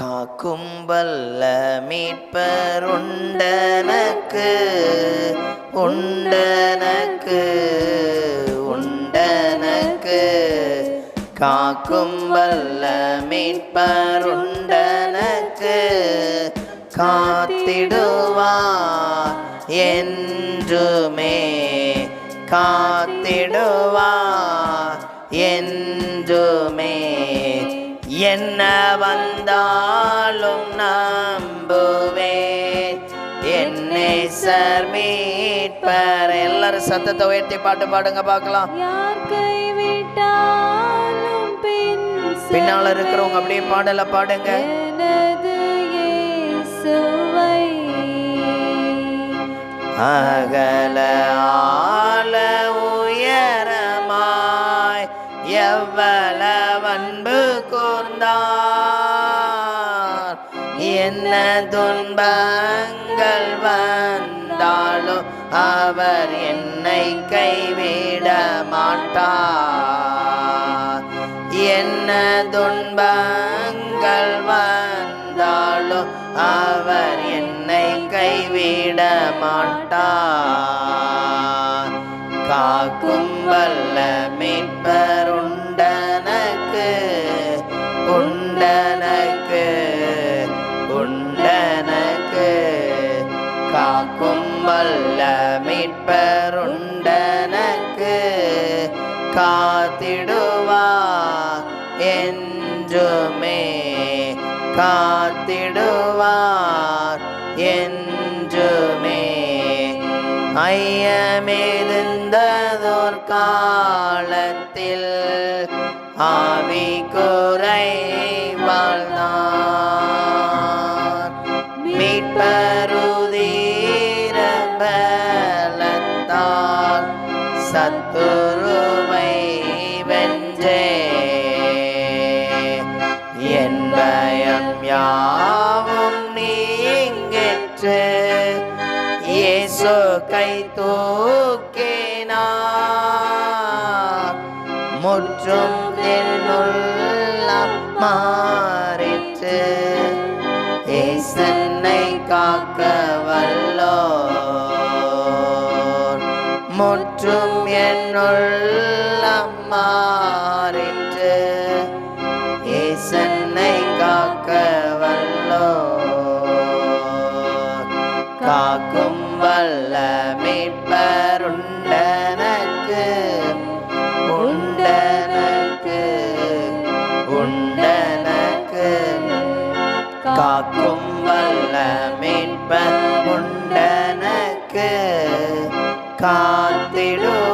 காக்கும் வல்ல மீட்பர் உண்டனக்கு உண்டனக்கு உண்டனக்கு. காக்கும் வல்ல மீட்பர் உண்டனக்கு காத்திடுவார் என்றுமே. காத்திடுவார் என்றுமே. என்ன வந்தாலும் நம்புவேன் என்னை சர் மீட்பர் எல்லாரும் சத்தத்தை உயர்த்தி பாட்டு பாடுங்க பார்க்கலாம். பின்னால இருக்கிறவங்க அப்படியே பாடல பாடுங்க. அகல ஆல எவ்வளவு அன்பு கூர்ந்தார். என்ன துன்பங்கள் வந்தாலும் அவர் என்னை கைவிட மாட்டார். என்ன துன்பங்கள் வந்தாலும் அவர் என்னை கைவிட மாட்டார். காக்கும் வல்ல மீட்பர் காக்கும் வல்ல மீட்பர் உண்டனக்கு என்றுமே. காத்திடுவார் என்றுமே. ஐயமிருந்ததோர் காலத்தில் ஆவி குறை வாழ்ந்தான். சத்துருவை வென்றே. என் பயம் யாவும் நீங்கிற்று இயேசு கை தூக்கினா முற்றும் என்னுள்ள மாறிற்று ஏசன் முற்றும் என்னுள்ளம் மாறிற்று. ஏசன்னை காக்க வல்லோ காக்கும் வல்ல மீட்பருண்டனக்கு உண்டனக்கு. உண்டனக்கு. காக்கும் வல்ல மீட்பர் உண்டனக்கு. காத்திடும்.